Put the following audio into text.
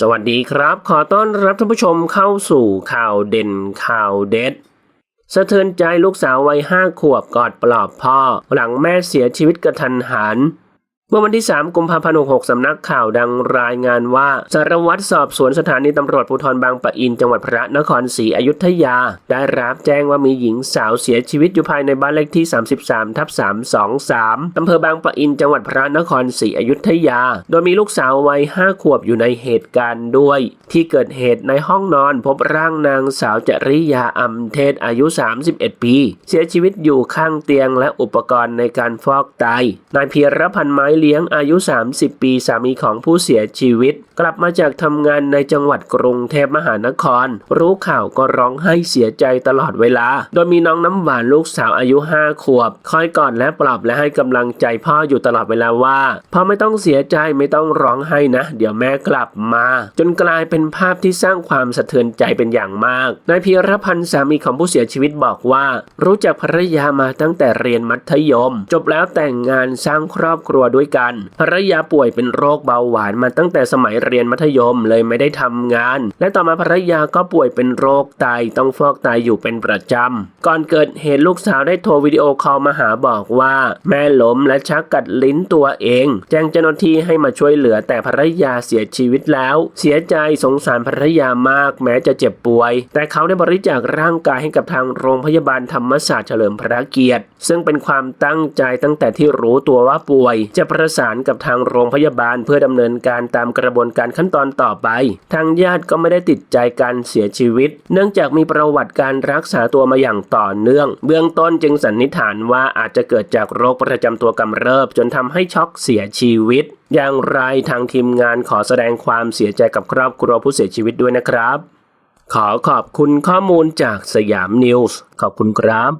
สวัสดีครับ ขอต้อนรับท่านผู้ชมเข้าสู่ข่าวเด่นข่าวเด็ด สะเทือนใจลูกสาววัยห้าขวบกอดปลอบพ่อ หลังแม่เสียชีวิตกระทันหัน มื่อวันที่ 3 กุมภาพันธ์66สำนักข่าวดังรายงานว่าสารวัตรสอบสวนสถานีตำรวจภูธรบางปะอิน จังหวัดพระนครศรีอยุธยา ได้รับแจ้งว่ามีหญิงสาวเสียชีวิตอยู่ภายในบ้านเลขที่ 33 ทับ 323อำเภอบางปะอิน จังหวัดพระนครศรีอยุธยา โดยมีลูกสาววัย 5 ขวบอยู่ในเหตุการณ์ด้วย ที่เกิดเหตุในห้องนอนพบร่างนางสาวจริยาอัมเทศอายุ 31 ปี เสียชีวิตอยู่ข้างเตียงและอุปกรณ์ในการฟอกไต นายเพียรพันธ์ไม้เลี้ยงอายุ 30 ปีสามีของผู้เสียชีวิต กลับมาจากทำงานในจังหวัดกรุงเทพมหานคร รู้ข่าวก็ร้องไห้เสียใจตลอดเวลา โดยมีน้องน้ำหวานลูกสาวอายุ 5 ขวบ คอยกอดและปลอบและให้กำลังใจพ่ออยู่ตลอดเวลาว่าพ่อไม่ต้องเสียใจไม่ต้องร้องไห้นะ เดี๋ยวแม่กลับมา จนกลายเป็นภาพที่สร้างความสะเทือนใจเป็นอย่างมากนายพีรพันธ์สามีของผู้เสียชีวิตบอกว่า รู้จักภรรยามาตั้งแต่เรียนมัธยม จบแล้วแต่งงานสร้างครอบครัวด้วยกัน ภรรยาป่วยเป็นโรคเบาหวานมาตั้งแต่สมัยเรียนมัธยมเลยไม่ได้ทำงาน และต่อมาภรรยาก็ป่วยเป็นโรคไตต้องฟอกไตอยู่เป็นประจำ ก่อนเกิดเหตุลูกสาวได้โทรวิดีโอคอลมาหาบอกว่า แม่ล้มและชักกัดลิ้นตัวเอง แจ้งเจ้าหน้าที่ให้มาช่วยเหลือแต่ภรรยาเสียชีวิตแล้ว เสียใจสงสารภรรยามากแม้จะเจ็บป่วย แต่เขาได้บริจาคร่างกายให้กับทางโรงพยาบาลธรรมศาสตร์เฉลิมพระเกียรติ ซึ่งเป็นความตั้งใจตั้งแต่ที่รู้ตัวว่าป่วย จะประสานกับทางโรงพยาบาลเพื่อดำเนินการตามกระบวนการขั้นตอนต่อไป ทางญาติก็ไม่ได้ติดใจการเสียชีวิต เนื่องจากมีประวัติการรักษาตัวมาอย่างต่อเนื่อง เบื้องต้นจึงสันนิษฐานว่าอาจจะเกิดจากโรคประจำตัวกำเริบ จนทำให้ช็อกเสียชีวิต อย่างไรทางทีมงานขอแสดงความเสียใจกับครอบครัวผู้เสียชีวิตด้วยนะครับ ขอขอบคุณข้อมูลจากสยามนิวส์ขอบคุณครับ